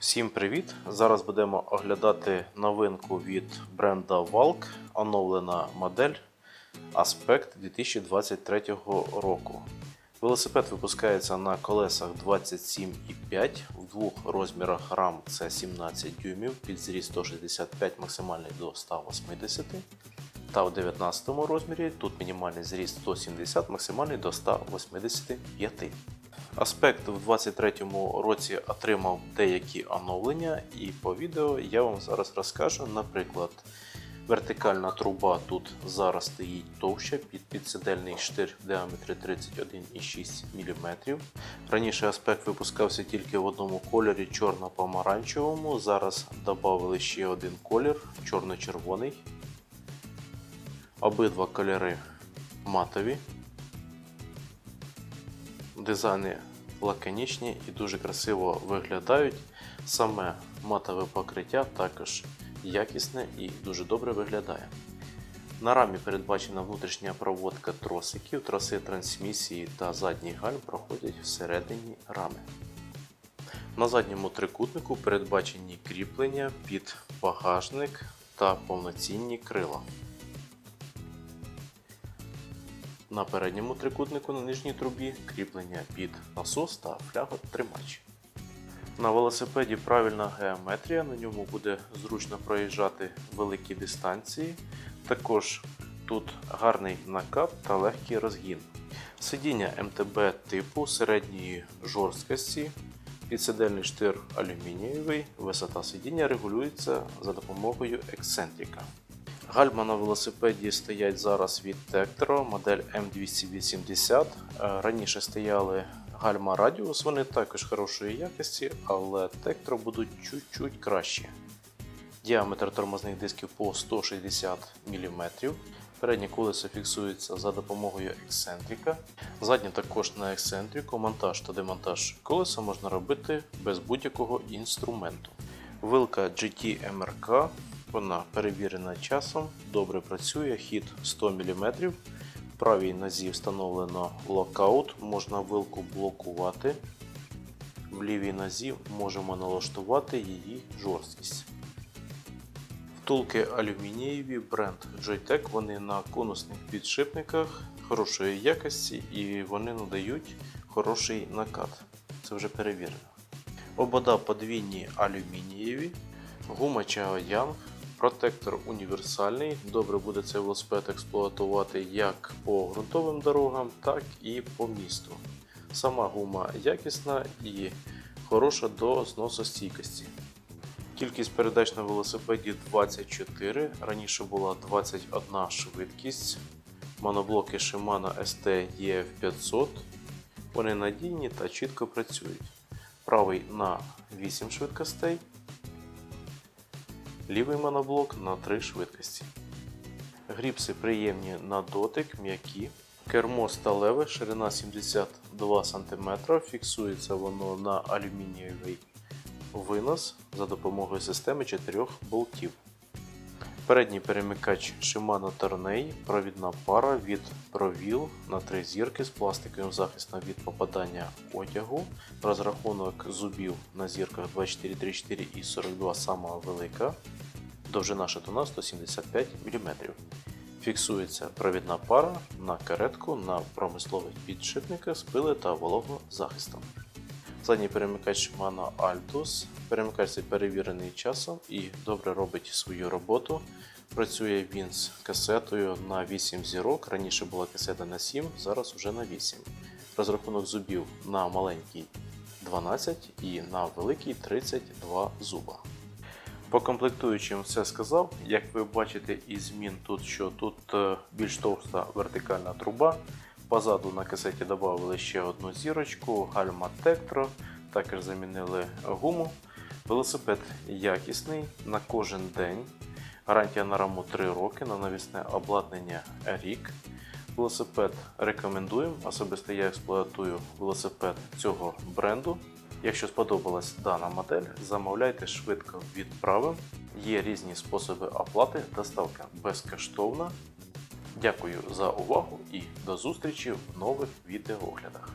Всім привіт! Зараз будемо оглядати новинку від бренда Valk, оновлена модель Aspect 2023 року. Велосипед випускається на колесах 27,5 в двох розмірах рам це 17 дюймів, під зріст 165 максимальний до 180 та в 19 розмірі тут мінімальний зріст 170, максимальний до 185. Аспект в 23-му році отримав деякі оновлення, і по відео я вам зараз розкажу. Наприклад, вертикальна труба тут зараз стоїть товща під підсидельний штир в діаметрі 31,6 мм. Раніше аспект випускався тільки в одному кольорі чорно-помаранчевому. Зараз додали ще один колір чорно-червоний. Обидва кольори матові. Дизайни лаконічні і дуже красиво виглядають. Саме матове покриття також якісне і дуже добре виглядає. На рамі передбачена внутрішня проводка тросиків, троси трансмісії та задній гальм проходять всередині рами. На задньому трикутнику передбачені кріплення під багажник та повноцінні крила. На передньому трикутнику на нижній трубі кріплення під насос та фляготримач. На велосипеді правильна геометрія, на ньому буде зручно проїжджати великі дистанції. Також тут гарний накат та легкий розгін. Сидіння МТБ типу середньої жорсткості, підсидельний штир алюмінієвий, висота сидіння регулюється за допомогою ексцентрика. Гальма на велосипеді стоять зараз від Tektro, модель M280. Е, Раніше стояли гальма Radius, вони також хорошої якості, але Tektro будуть чуть-чуть кращі. Діаметр тормозних дисків по 160 мм. Переднє колесо фіксується за допомогою ексцентрика. Заднє також на ексцентрику. Монтаж та демонтаж колеса можна робити без будь-якого інструменту. Вилка GT MRK вона перевірена часом, добре працює, хід 100 мм. В правій нозі встановлено локаут, можна вилку блокувати. В лівій нозі можемо налаштувати її жорсткість. Втулки алюмінієві бренд Joytech, вони на конусних підшипниках хорошої якості і вони надають хороший накат. Це вже перевірено. Обода подвійні алюмінієві, гума Chaoyang, Протектор універсальний. Добре буде цей велосипед експлуатувати як по ґрунтовим дорогам, так і по місту. Сама гума якісна і хороша до зносостійкості. Кількість передач на велосипеді 24, раніше була 21 швидкість. Моноблоки Shimano ST EF500. Вони надійні та чітко працюють. Правий на 8 швидкостей лівий моноблок на 3 швидкості. Гріпси приємні на дотик, м'які. Кермо сталеве, ширина 72 см, фіксується воно на алюмінієвий винос за допомогою системи 4 болтів. Передній перемикач Shimano Tourney, провідна пара від провіл на 3 зірки з пластиковим захистом від попадання одягу. Розрахунок зубів на зірках 2434 і 42 сама велика. Довжина шатуна 175 мм. Фіксується провідна пара на каретку на промислових підшипниках з пили та вологозахистом. Задній перемикач Shimano Altus. Перемикач перевірений часом і добре робить свою роботу. Працює він з касетою на 8 зірок. Раніше була касета на 7, зараз вже на 8. Розрахунок зубів на маленький 12 і на великий 32 зуба. По комплектуючим все сказав. Як ви бачите із змін тут, що тут е, більш товста вертикальна труба. Позаду на касеті додали ще одну зірочку, гальма Tektro, також замінили гуму. Велосипед якісний на кожен день. Гарантія на раму 3 роки, на навісне обладнання рік. Велосипед рекомендуємо. Особисто я експлуатую велосипед цього бренду. Якщо сподобалась дана модель, замовляйте швидко відправимо. Є різні способи оплати, доставка безкоштовна. Дякую за увагу і до зустрічі в нових відеооглядах.